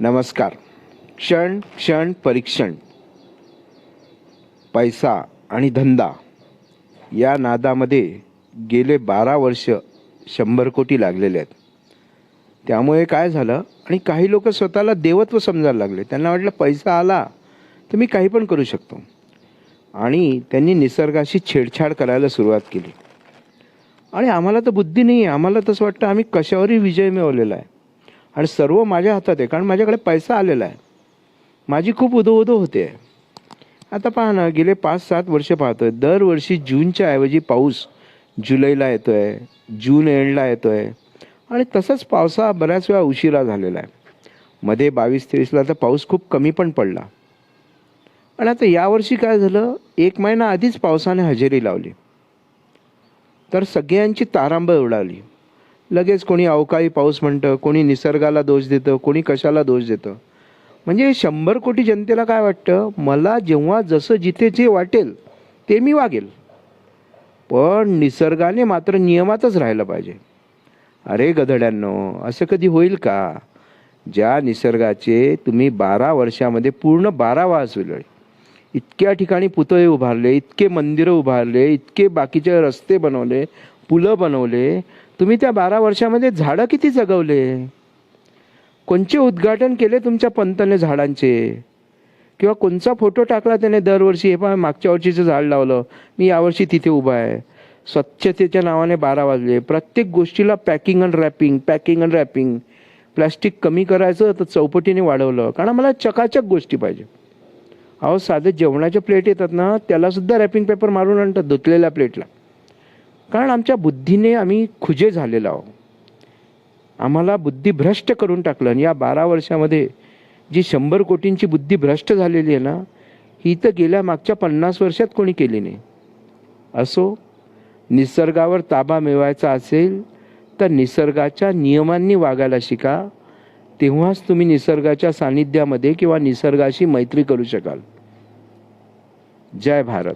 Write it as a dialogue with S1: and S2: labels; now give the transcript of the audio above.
S1: नमस्कार. क्षण क्षण परीक्षण. पैसा आणि धंदा या नादामध्ये गेले बारा वर्ष शंभर कोटी लागलेले आहेत. त्यामुळे काय झालं आणि काही लोक स्वतःला देवत्व समजायला लागले. त्यांना वाटलं पैसा आला तर मी काही पण करू शकतो. आणि त्यांनी निसर्गाशी छेडछाड करायला सुरुवात केली. आणि आम्हाला तर बुद्धी नाही आहे आम्हाला तसं वाटतं आम्ही कशावरही विजय मिळवलेला आहे. आणि सर्व माझ्या हातात आहे कारण माझ्याकडे पैसा आलेला आहे. माझी खूप उदो होते. आता पहा ना गेले पाच सात वर्ष पाहतोय. दरवर्षी जूनच्या ऐवजी पाऊस जुलैला येतो आहे जून एंडला येतो आहे आणि तसंच पावसा बऱ्याच वेळा उशिरा झालेला आहे. मध्ये बावीस तेवीसला तर पाऊस खूप कमी पण पडला. आणि आता यावर्षी काय झालं? एक महिना आधीच पावसाने हजेरी लावली. तर सगळ्यांची तारांबळ उडाली. लगेच कोणी अवकाळी पाऊस म्हणतं कोणी निसर्गाला दोष देतं कोणी कशाला दोष देतं. म्हणजे शंभर कोटी जनतेला काय वाटतं? मला जेव्हा जसं जिथे जे वाटेल ते मी वागेल. पण निसर्गाने मात्र नियमातच राहिलं पाहिजे. अरे गधड्यांनो असं कधी होईल का? ज्या निसर्गाचे तुम्ही बारा वर्षामध्ये पूर्ण बारा वाजविले इतक्या ठिकाणी पुतळे उभारले इतके मंदिरं उभारले इतके बाकीचे रस्ते बनवले पुलं बनवले. तुम्ही त्या बारा वर्षामध्ये झाडं किती जगवले? कोणचे उद्घाटन केले तुमच्या पंतने झाडांचे? किंवा कोणचा फोटो टाकला त्याने दरवर्षी? हे पण मागच्या वर्षीचं झाड लावलं. मी यावर्षी तिथे उभा आहे. स्वच्छतेच्या नावाने बारा वाजले. प्रत्येक गोष्टीला packing and wrapping packing and wrapping plastic कमी करायचं तर चौपटीने वाढवलं. कारण मला चकाचक गोष्टी पाहिजे. अहो साधे जेवणाच्या प्लेट येतात ना त्यालासुद्धा रॅपिंग पेपर मारून आणतात धुतलेल्या प्लेटला कारण आमच्या बुद्धीने आम्ही खुजे झालेलो आहो आम्हाला बुद्धी भ्रष्ट करून टाकलं आणि या बारा वर्षामध्ये जी शंभर कोटींची बुद्धी भ्रष्ट झालेली आहे ना ही तर गेल्या मागच्या पन्नास वर्षात कोणी केली नाही. असो निसर्गावर ताबा मिळवायचा असेल तर निसर्गाच्या नियमांनी वागायला शिका. तेव्हाच तुम्ही निसर्गाच्या सानिध्यामध्ये किंवा निसर्गाशी मैत्री करू शकाल. जय भारत.